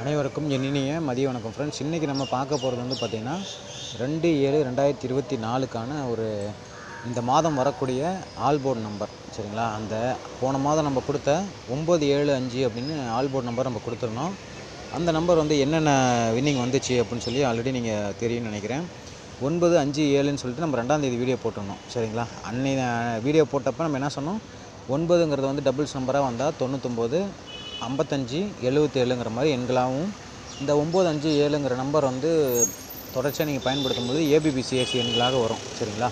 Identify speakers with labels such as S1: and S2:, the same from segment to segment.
S1: அனைவருக்கும் இனிய மதிய வணக்கம். ஃப்ரெண்ட்ஸ் இன்றைக்கி நம்ம பார்க்க போகிறது வந்து பார்த்திங்கன்னா ரெண்டு ஏழு ரெண்டாயிரத்தி இருபத்தி நாலுக்கான ஒரு இந்த மாதம் வரக்கூடிய ஆல்போர்ட் நம்பர் சரிங்களா? அந்த போன மாதம் நம்ம கொடுத்த ஒம்பது ஏழு அஞ்சு அப்படின்னு ஆல்போர்ட் நம்பர் நம்ம கொடுத்துருந்தோம். அந்த நம்பர் வந்து என்னென்ன வின்னிங் வந்துச்சு அப்படின்னு சொல்லி ஆல்ரெடி நீங்கள் தெரியும்னு நினைக்கிறேன். ஒன்பது அஞ்சு ஏழுன்னு சொல்லிட்டு நம்ம ரெண்டாந்தேதி வீடியோ போட்டிருந்தோம் சரிங்களா? அன்னை வீடியோ போட்டப்போ நம்ம என்ன சொன்னோம்? ஒன்பதுங்கிறது வந்து டபுள்ஸ் நம்பராக வந்தால் தொண்ணூத்தொம்பது ஐம்பத்தஞ்சு எழுபத்தேழுங்கிற மாதிரி எண்களாகவும் இந்த ஒம்பது அஞ்சு ஏழுங்கிற நம்பர் வந்து தொடர்ச்சியாக நீங்கள் பயன்படுத்தும் பொழுது ஏபிபிசிஎஸ்சி எண்களாக வரும் சரிங்களா?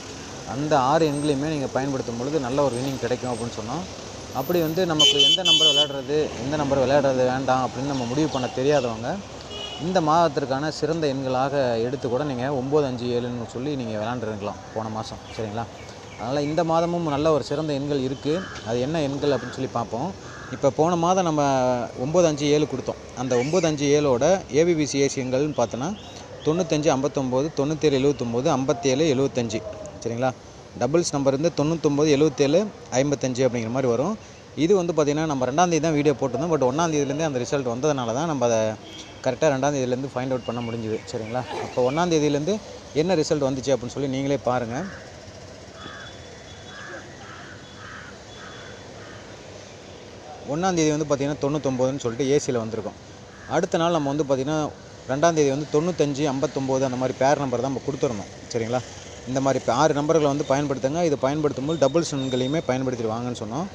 S1: அந்த ஆறு எண்களையுமே நீங்கள் பயன்படுத்தும் பொழுது நல்ல ஒரு வின்னிங் கிடைக்கும் அப்படின்னு சொன்னோம். அப்படி வந்து நமக்கு எந்த நம்பர் விளையாடுறது எந்த நம்பர் விளையாடுறது வேண்டாம் அப்படின்னு நம்ம முடிவு பண்ண தெரியாதவங்க இந்த மாதத்திற்கான சிறந்த எண்களாக எடுத்து கூட நீங்கள் ஒம்பது அஞ்சு ஏழுன்னு சொல்லி நீங்கள் விளாண்டுருக்கலாம் போன மாதம் சரிங்களா? அதனால் இந்த மாதமும் நல்ல ஒரு சிறந்த எண்கள் இருக்குது அது என்ன எண்கள் அப்படின்னு சொல்லி பார்ப்போம். இப்போ போன மாதம் நம்ம ஒம்பது அஞ்சு ஏழு கொடுத்தோம். அந்த ஒம்பது அஞ்சு ஏழோட ஏபிபிசி ஏசியங்கள்னு பார்த்தோன்னா தொண்ணூத்தஞ்சு ஐம்பத்தொம்போது தொண்ணூத்தேழு எழுபத்தொம்போது ஐம்பத்தேழு எழுபத்தஞ்சு சரிங்களா? டபுள்ஸ் நம்பர் வந்து தொண்ணூத்தொம்பது எழுபத்தேழு ஐம்பத்தஞ்சு அப்படிங்கிற மாதிரி வரும். இது வந்து பார்த்திங்கன்னா நம்ம ரெண்டாந்தேதி தான் வீடியோ போட்டிருந்தோம். பட் ஒன்றாந்தேதியிலேருந்தே அந்த ரிசல்ட் வந்ததுனால தான் நம்ம அதை கரெக்டாக ரெண்டாந்தேதியிலேருந்து ஃபைண்ட் அவுட் பண்ண முடிஞ்சுது. சரிங்களா? அப்போ ஒன்றாந்தேதியிலேருந்து என்ன ரிசல்ட் வந்துச்சு அப்படின்னு சொல்லி நீங்களே பாருங்கள் ஒன்றாந்தேதி வந்து பார்த்திங்கன்னா தொண்ணூத்தொம்போதுன்னு சொல்லிட்டு ஏசியில் வந்திருக்கும். அடுத்த நாள் நம்ம வந்து பார்த்திங்கன்னா ரெண்டாந்தேதி வந்து தொண்ணூத்தஞ்சு ஐம்பத்தொம்போது அந்த மாதிரி பேர் நம்பர் தான் நம்ம கொடுத்துருந்தோம் சரிங்களா? இந்த மாதிரி இப்போ ஆறு நம்பர்களை வந்து பயன்படுத்துங்க. இது பயன்படுத்தும் போது டபுள்ஸ் எண்களையுமே பயன்படுத்திட்டு வாங்கன்னு சொன்னோம்.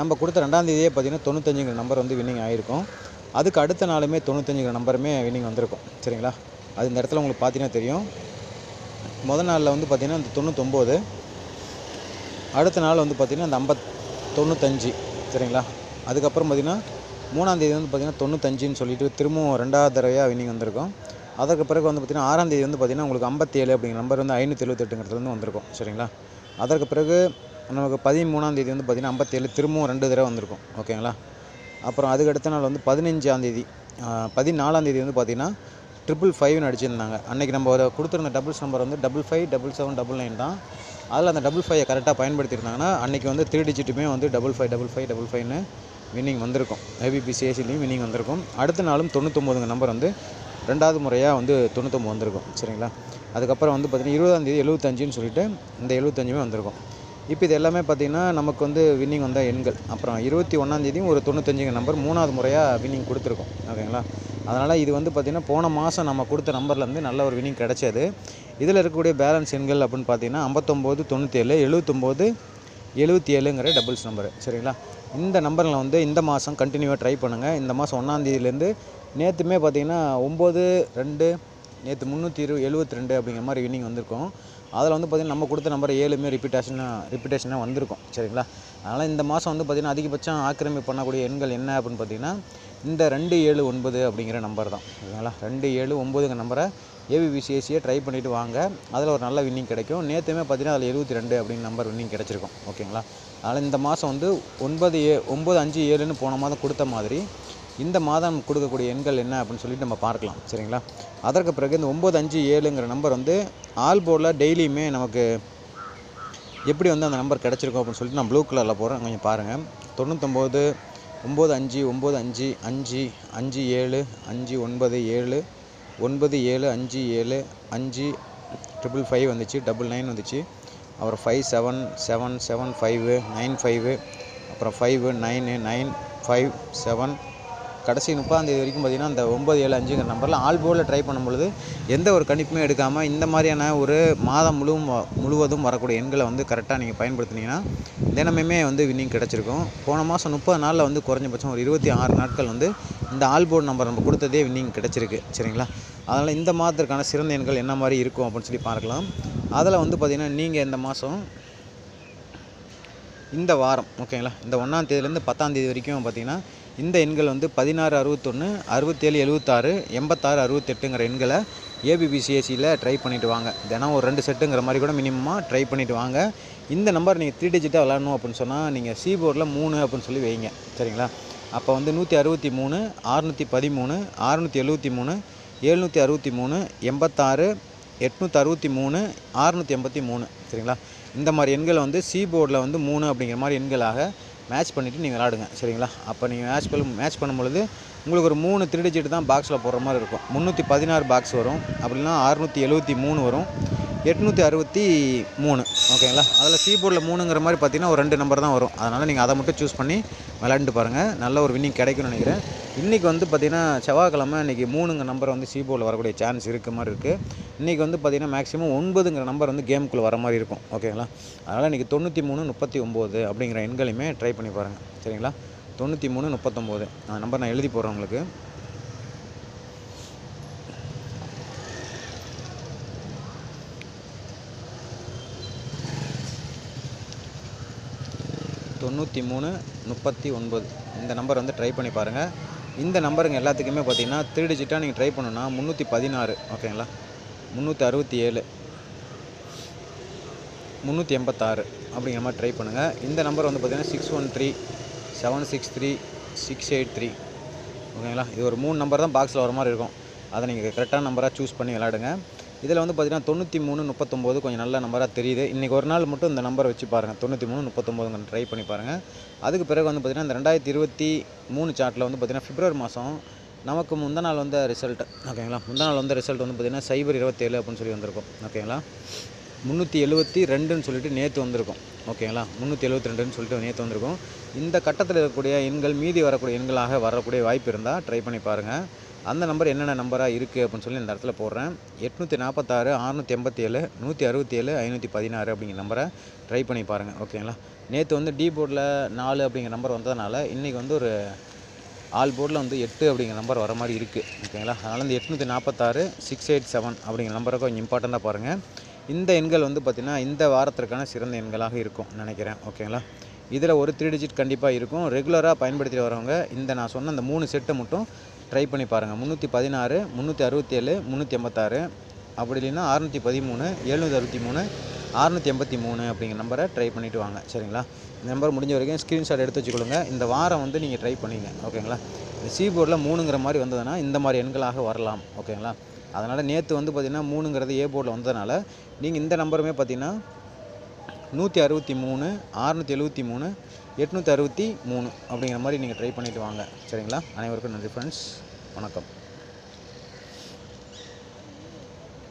S1: நம்ம கொடுத்த ரெண்டாந்தேதியே பார்த்திங்கன்னா தொண்ணூத்தஞ்சுங்கிற நம்பர் வந்து வின்னிங் ஆகிருக்கும் அதுக்கு அடுத்த நாளுமே தொண்ணூத்தஞ்சுங்கிற நம்பருமே வின்னிங் வந்திருக்கும். சரிங்களா? அது இந்த இடத்துல உங்களுக்கு பார்த்தீங்கன்னா தெரியும். முதல் நாளில் வந்து பார்த்திங்கன்னா இந்த தொண்ணூத்தொம்போது அடுத்த நாள் வந்து பார்த்திங்கன்னா அந்த ஐம்பத் தொண்ணூத்தஞ்சு. சரிங்களா? அதுக்கப்புறம் பார்த்திங்கன்னா மூணாந்தேதி வந்து பார்த்திங்கன்னா தொண்ணூத்தஞ்சுன்னு சொல்லிட்டு திரும்பவும் ரெண்டாவது தடவையாக வின்னிங் வந்திருக்கும். அதற்கு பிறகு வந்து பார்த்திங்கன்னா ஆறாந்தேதி வந்து பார்த்திங்கன்னா உங்களுக்கு ஐம்பத்தேழு அப்படிங்கிற நம்பர் வந்து ஐநூற்றி எழுபத்தெட்டுங்கிறதுலேருந்து வந்திருக்கும். சரிங்களா? அதற்கு பிறகு நமக்கு பதிமூணாந்தேதி வந்து பார்த்திங்கன்னா ஐம்பத்தேழு திரும்பவும் ரெண்டு தடவை வந்திருக்கும். ஓகேங்களா? அப்புறம் அதுக்கு அடுத்த நாள் வந்து பதினஞ்சாந்தேதி பதினாலாந்தேதி வந்து பார்த்திங்கன்னா ட்ரிபிள் ஃபைவ்னு அடிச்சிருந்தாங்க. அன்றைக்கி நம்ம ஒரு கொடுத்துருந்த டபுள்ஸ் நம்பர் வந்து double five double seven double nine தான். அதில் அந்த டபுள் ஃபைவை கரெக்டாக பயன்படுத்தியிருந்தாங்கன்னா அன்றைக்கி வந்து த்ரீ டிஜிட்டுமே வந்து double five double five double ஃபைவ்னு வின்னிங் வந்திருக்கும். ஏபிபிசிஎஸ்சிலையும் வின்னிங் வந்திருக்கும். அடுத்த நாளும் தொண்ணூத்தொம்போதுங்க நம்பர் வந்து ரெண்டாவது முறையாக வந்து தொண்ணூத்தொம்பது வந்திருக்கும். சரிங்களா? அதுக்கப்புறம் வந்து பார்த்திங்கன்னா இருபதாந்தேதி எழுபத்தஞ்சுன்னு சொல்லிட்டு இந்த எழுபத்தஞ்சுமே வந்திருக்கும். இப்போ இது எல்லாமே பார்த்திங்கன்னா நமக்கு வந்து வின்னிங் வந்த எண்கள். அப்புறம் இருபத்தி ஒன்றாந்தேதியும் ஒரு தொண்ணூத்தஞ்சுங்க நம்பர் மூணாவது முறையாக வின்னிங் கொடுத்துருக்கோம். ஓகேங்களா? அதனால் இது வந்து பார்த்திங்கன்னா போன மாதம் நம்ம கொடுத்த நம்பர்லேருந்து நல்ல ஒரு வின்னிங் கிடைச்சது. இதில் இருக்கக்கூடிய பேலன்ஸ் எண்கள் அப்படின்னு பார்த்தீங்கன்னா ஐம்பத்தொம்போது தொண்ணூற்றி ஏழு எழுபத்தொம்போது எழுபத்தி ஏழுங்கிற டபுள்ஸ் நம்பரு சரிங்களா? இந்த நம்பரில் வந்து இந்த மாதம் கண்டினியூவாக ட்ரை பண்ணுங்கள் இந்த மாதம் ஒன்றாந்தேதியிலேருந்து நேற்றுமே பார்த்தீங்கன்னா ஒம்பது ரெண்டு நேற்று முந்நூற்றி இரு எழுபத்தி ரெண்டு அப்படிங்கிற மாதிரி வின்னிங் வந்திருக்கும். அதில் வந்து பார்த்திங்கன்னா நம்ம கொடுத்த நம்பர் ஏழுமே ரிப்பீட்டேஷனாக ரிப்பீட்டேஷனாக வந்திருக்கும். சரிங்களா? அதனால் இந்த மாதம் வந்து பார்த்திங்கன்னா அதிகபட்சம் ஆக்கிரமிப்பு பண்ணக்கூடிய எண்கள் என்ன அப்படின்னு பார்த்தீங்கன்னா இந்த ரெண்டு ஏழு ஒன்பது அப்படிங்கிற நம்பர் தான். ஓகேங்களா ரெண்டு ஏழு ஒம்பதுங்கிற நம்பரை ஏபிபிசிஎஸ்சியை ட்ரை பண்ணிவிட்டு வாங்க. அதில் ஒரு நல்ல வின்னிங் கிடைக்கும். நேற்றுமே பார்த்தீங்கன்னா அதில் எழுபத்தி ரெண்டு அப்படின்னு நம்பர் வின்னிங் கிடச்சிருக்கும். ஓகேங்களா? அதனால் இந்த மாதம் வந்து ஒன்பது ஏ ஒம்பது அஞ்சு ஏழுன்னு போன மாதம் கொடுத்த மாதிரி இந்த மாதம் கொடுக்கக்கூடிய எண்கள் என்ன அப்படின்னு சொல்லிட்டு நம்ம பார்க்கலாம். சரிங்களா? அதற்கு பிறகு இந்த ஒம்பது அஞ்சு ஏழுங்கிற நம்பர் வந்து ஆல் போர்டில் டெய்லியுமே நமக்கு எப்படி வந்து அந்த நம்பர் கிடச்சிருக்கும் அப்படின்னு சொல்லிட்டு நான் ப்ளூ கலரில் போகிறேன் கொஞ்சம் பாருங்கள் தொண்ணூத்தொம்பது ஒம்பது அஞ்சு ஒம்பது அஞ்சு அஞ்சு அஞ்சு ஏழு அஞ்சு ஒன்பது ஏழு ஒன்பது ஏழு அஞ்சு ஏழு அஞ்சு ட்ரிபிள் ஃபைவ் வந்துச்சு டபுள் நைன் வந்துச்சு. அப்புறம் five seven seven seven five nine five அப்புறம் five nine nine five seven கடைசி முப்பதாந்தேதி வரைக்கும் பார்த்திங்கன்னா அந்த ஒம்பது ஏழு அஞ்சுங்கிற நம்பரில் ஆல் போர்டில் ட்ரை பண்ணும்பொழுது எந்த ஒரு கணிப்புமே எடுக்காமல் இந்த மாதிரியான ஒரு மாதம் முழுவதும் முழுவதும் வரக்கூடிய எண்களை வந்து கரெக்டாக நீங்கள் பயன்படுத்துனீங்கன்னா தினமுமே வந்து வின்னிங் கிடச்சிருக்கும். போன மாதம் முப்பது நாளில் வந்து குறைஞ்சபட்சம் ஒரு இருபத்தி ஆறு நாட்கள் வந்து இந்த ஆல் போர்டு நம்பர் நம்ம கொடுத்ததே வின்னிங் கிடச்சிருக்கு. சரிங்களா? அதனால் இந்த மாதத்திற்கான சிறந்த எண்கள் என்ன மாதிரி இருக்கும் அப்படின்னு சொல்லி பார்க்கலாம். அதில் வந்து பார்த்திங்கன்னா நீங்கள் இந்த மாதம் இந்த வாரம் ஓகேங்களா இந்த ஒன்றாம் தேதியிலேருந்து பத்தாம் தேதி வரைக்கும் பார்த்திங்கன்னா இந்த எண்கள் வந்து பதினாறு அறுபத்தொன்று அறுபத்தேழு எழுபத்தாறு எண்பத்தாறு அறுபத்தெட்டுங்கிற எண்களை ஏபிபிசிஎஸ்சியில் ட்ரை பண்ணிவிட்டு வாங்க. தினம் ஒரு ரெண்டு செட்டுங்கிற மாதிரி கூட மினிமமாக ட்ரை பண்ணிவிட்டு வாங்க. இந்த நம்பர் நீங்கள் த்ரீ டிஜிட்டாக விளாடணும் அப்படின்னு சொன்னால் நீங்கள் சி போர்டில் மூணு அப்படின்னு சொல்லி வைங்க. சரிங்களா? அப்போ வந்து நூற்றி அறுபத்தி மூணு அறுநூற்றி பதிமூணு அறுநூற்றி எழுபத்தி மூணு எழுநூற்றி அறுபத்தி மூணு எண்பத்தாறு எட்நூற்றி அறுபத்தி மூணு அறுநூற்றி எண்பத்தி மூணு. சரிங்களா? இந்த மாதிரி எண்களை வந்து சி போர்டில் வந்து மூணு அப்படிங்கிற மாதிரி எண்களாக மேட்ச் பண்ணிவிட்டு நீங்கள் விளாடுங்க சரிங்களா? அப்போ நீங்கள் மேட்ச் பண்ண மேட்ச் பண்ணும்பொழுது உங்களுக்கு ஒரு மூணு த்ரீ டிஜிட் தான் பாக்ஸில் போடுற மாதிரி இருக்கும். முந்நூற்றி பதினாறு பாக்ஸ் வரும். அப்படின்னா அறுநூற்றி எழுபத்தி மூணு வரும். எட்நூற்றி அறுபத்தி மூணு ஓகேங்களா? அதில் கீபோர்டில் மூணுங்கிற மாதிரி பார்த்தீங்கன்னா ஒரு ரெண்டு நம்பர் தான் வரும். அதனால் நீங்கள் அதை மட்டும் சூஸ் பண்ணி விளாண்டு பாருங்கள் நல்ல ஒரு வின்னிங் கிடைக்கும்னு நினைக்கிறேன். இன்றைக்கி வந்து பார்த்திங்கன்னா செவ்வாய்க்கிழமை இன்றைக்கி மூணுங்க நம்பர் வந்து சிபோவில் வரக்கூடிய சான்ஸ் இருக்க மாதிரி இருக்குது இன்றைக்கி வந்து பார்த்திங்கன்னா மேக்ஸிமம் ஒன்பதுங்கிற நம்பர் வந்து கேமுக்குள்ளே வர மாதிரி இருக்கும். ஓகேங்களா அதனால் இன்றைக்கி தொண்ணூற்றி மூணு முப்பத்தி ஒம்பது அப்படிங்கிற எண்களையுமே ட்ரை பண்ணி பாருங்கள் சரிங்களா? தொண்ணூற்றி மூணு முப்பத்தொம்போது. அந்த நம்பர் நான் எழுதி போடுறேன் உங்களுக்கு. தொண்ணூற்றி மூணு முப்பத்தி ஒன்பது. இந்த நம்பர் வந்து ட்ரை பண்ணி பாருங்கள் இந்த நம்பருங்க எல்லாத்துக்குமே பார்த்தீங்கன்னா த்ரீ டிஜிட்டாக நீங்கள் ட்ரை பண்ணுன்னா முந்நூற்றி பதினாறு ஓகேங்களா முந்நூற்றி அறுபத்தி ஏழு முந்நூற்றி எண்பத்தாறு அப்படிங்கிற மாதிரி ட்ரை பண்ணுங்கள் இந்த நம்பர் வந்து பார்த்தீங்கன்னா six one three seven six three six eight three ஓகேங்களா இது ஒரு மூணு நம்பர் தான் பாக்ஸில் வர மாதிரி இருக்கும். அதை நீங்கள் கரெக்டான நம்பராக சூஸ் பண்ணி விளாடுங்க இதில் வந்து பார்த்திங்கன்னா தொண்ணூற்றி மூணு முப்பத்தொம்போது கொஞ்சம் நல்ல நம்பராக தெரியுது. இன்றைக்கி ஒரு நாள் மட்டும் இந்த நம்பரை வச்சு பாருங்கள் தொண்ணூற்றி மூணு முப்பத்தொம்போதுங்க ட்ரை பண்ணி பாருங்கள் அதுக்கு பிறகு வந்து பார்த்திங்கன்னா இந்த ரெண்டாயிரத்தி இருபத்தி மூணு சார்ட்டில் வந்து பார்த்திங்கன்னா பிப்ரவரி மாதம் நமக்கு முந்த நாள் வந்த ரிசல்ட் ஓகேங்களா முந்த நாள் வந்த ரிசல்ட் வந்து பார்த்திங்கன்னா சைபர் இருபத்தேழு அப்படின்னு சொல்லி வந்திருக்கும். ஓகேங்களா முந்நூற்றி எழுபத்தி ரெண்டுன்னு சொல்லிட்டு நேற்று வந்திருக்கும். ஓகேங்களா முந்நூற்றி எழுபத்தி ரெண்டுன்னு சொல்லிட்டு நேற்று வந்திருக்கும். இந்த கட்டத்தில் இருக்கக்கூடிய எண்கள் மீதி வரக்கூடிய எண்களாக வரக்கூடிய வாய்ப்பு இருந்தால் ட்ரை பண்ணி பாருங்கள் அந்த நம்பர் என்னென்ன நம்பராக இருக்குது அப்படின்னு சொல்லி இந்த இடத்துல போடுறேன். எட்நூற்றி நாற்பத்தாறு அறுநூற்றி எண்பத்தி ஏழு நூற்றி அறுபத்தி ஏழு ஐநூற்றி பதினாறு அப்படிங்கிற நம்பரை ட்ரை பண்ணி பாருங்கள் ஓகேங்களா நேற்று வந்து டி போர்டில் நாலு அப்படிங்கிற நம்பர் வந்ததுனால இன்றைக்கி வந்து ஒரு ஆல் போர்டில் வந்து எட்டு அப்படிங்கிற நம்பர் வர மாதிரி இருக்குது ஓகேங்களா அதனால் இந்த எட்நூற்றி நாற்பத்தாறு சிக்ஸ் எயிட் செவன் அப்படிங்கிற நம்பரை கொஞ்சம் இம்பார்ட்டண்ட்டாக பாருங்கள் இந்த எண்கள் வந்து பார்த்திங்கன்னா இந்த வாரத்திற்கான சிறந்த எண்களாக இருக்கும் நினைக்கிறேன். ஓகேங்களா இதில் ஒரு த்ரீ டிஜிட் கண்டிப்பாக இருக்கும். ரெகுலராக பயன்படுத்திட்டு வரவங்க இந்த நான் சொன்ன அந்த மூணு செட்டை மட்டும் ட்ரை பண்ணி பாருங்கள் முந்நூற்றி பதினாறு முந்நூற்றி அறுபத்தி ஏழு முந்நூற்றி எண்பத்தாறு. அப்படி இல்லைன்னா அறுநூற்றி பதிமூணு எழுநூற்றி அறுபத்தி மூணு அறுநூற்றி எண்பத்தி மூணு அப்படிங்கிற நம்பரை ட்ரை பண்ணிவிட்டு வாங்க. சரிங்களா? இந்த நம்பர் முடிஞ்ச வரைக்கும் ஸ்க்ரீன்ஷாட் எடுத்து வச்சுக்கொள்ளுங்க. இந்த வாரம் வந்து நீங்கள் ட்ரை பண்ணிங்க. ஓகேங்களா? இந்த சீபோர்டில் மூணுங்கிற மாதிரி வந்ததுன்னா இந்த மாதிரி எண்களாக வரலாம். ஓகேங்களா? அதனால் நேற்று வந்து பார்த்திங்கன்னா மூணுங்கிறது ஏ போர்டில் வந்ததுனால நீங்கள் இந்த நம்பருமே பார்த்தீங்கன்னா நூற்றி அறுபத்தி மூணு அறுநூற்றி எழுபத்தி மூணு எட்நூற்றி அறுபத்தி மூணு அப்படிங்கிற மாதிரி நீங்கள் ட்ரை பண்ணிவிட்டு வாங்க. சரிங்களா? அனைவருக்கும் நன்றி ஃப்ரெண்ட்ஸ் வணக்கம்.